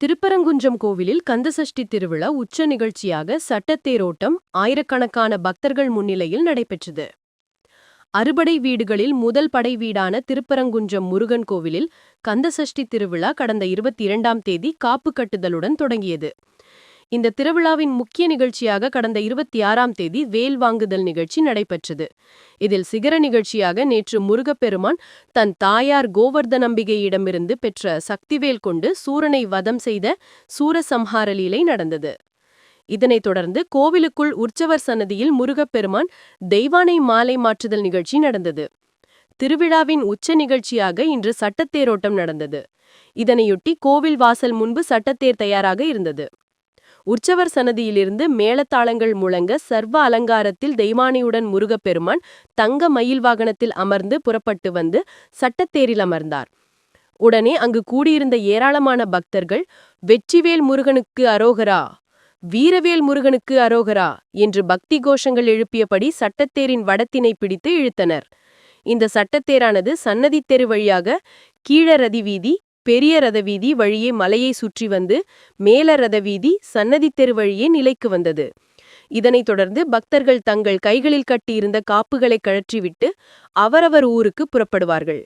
திருப்பரங்குன்றம் கோவிலில் கந்தசஷ்டி திருவிழா உச்ச நிகழ்ச்சியாக சட்டத்தேரோட்டம் ஆயிரக்கணக்கான பக்தர்கள் முன்னிலையில் நடைபெற்றது. அறுபடை வீடுகளில் முதல் படை வீடான திருப்பரங்குன்றம் முருகன் கோவிலில் கந்தசஷ்டி திருவிழா கடந்த இருபத்தி இரண்டாம் தேதி காப்பு கட்டுதலுடன் தொடங்கியது. இந்த திருவிழாவின் முக்கிய நிகழ்ச்சியாக கடந்த இருபத்தி ஆறாம் தேதி வேல் வாங்குதல் நிகழ்ச்சி நடைபெற்றது. இதில் சிகர நிகழ்ச்சியாக நேற்று முருகப்பெருமான் தன் தாயார் கோவர்தனம்பிகையிடமிருந்து பெற்ற சக்திவேல் கொண்டு சூரனை வதம் செய்த சூரசம்ஹார லீலை நடந்தது. இதனைத் தொடர்ந்து கோவிலுக்குள் உற்சவர் சன்னதியில் முருகப்பெருமான் தெய்வானை மாலை மாற்றுதல் நிகழ்ச்சி நடந்தது. திருவிழாவின் உச்ச நிகழ்ச்சியாக இன்று சட்டத்தேரோட்டம் நடந்தது. இதனையொட்டி கோவில் வாசல் முன்பு சட்டத்தேர் தயாராக இருந்தது. உற்சவர் சன்னதியிலிருந்து மேளத்தாளங்கள் முழங்க சர்வ அலங்காரத்தில் தெய்வானியுடன் முருகப்பெருமான் தங்க மயில் வாகனத்தில் அமர்ந்து புறப்பட்டு வந்து சட்டத்தேரில் அமர்ந்தார். உடனே அங்கு கூடியிருந்த ஏராளமான பக்தர்கள் வெற்றிவேல் முருகனுக்கு அரோகரா! வீரவேல் முருகனுக்கு அரோகரா! என்று பக்தி கோஷங்கள் எழுப்பியபடி சட்டத்தேரின் வடத்தினை பிடித்து இழுத்தனர். இந்த சட்டத்தேரானது சன்னதி தெரு வழியாக கீழரதி வீதி பெரிய ரதவீதி வழியே மலையை சுற்றி வந்து மேல ரதவீதி வீதி வழியே நிலைக்கு வந்தது இதனைத் தொடர்ந்து பக்தர்கள் தங்கள் கைகளில் கட்டியிருந்த காப்புகளை கழற்றிவிட்டு அவரவர் ஊருக்கு புறப்படுவார்கள்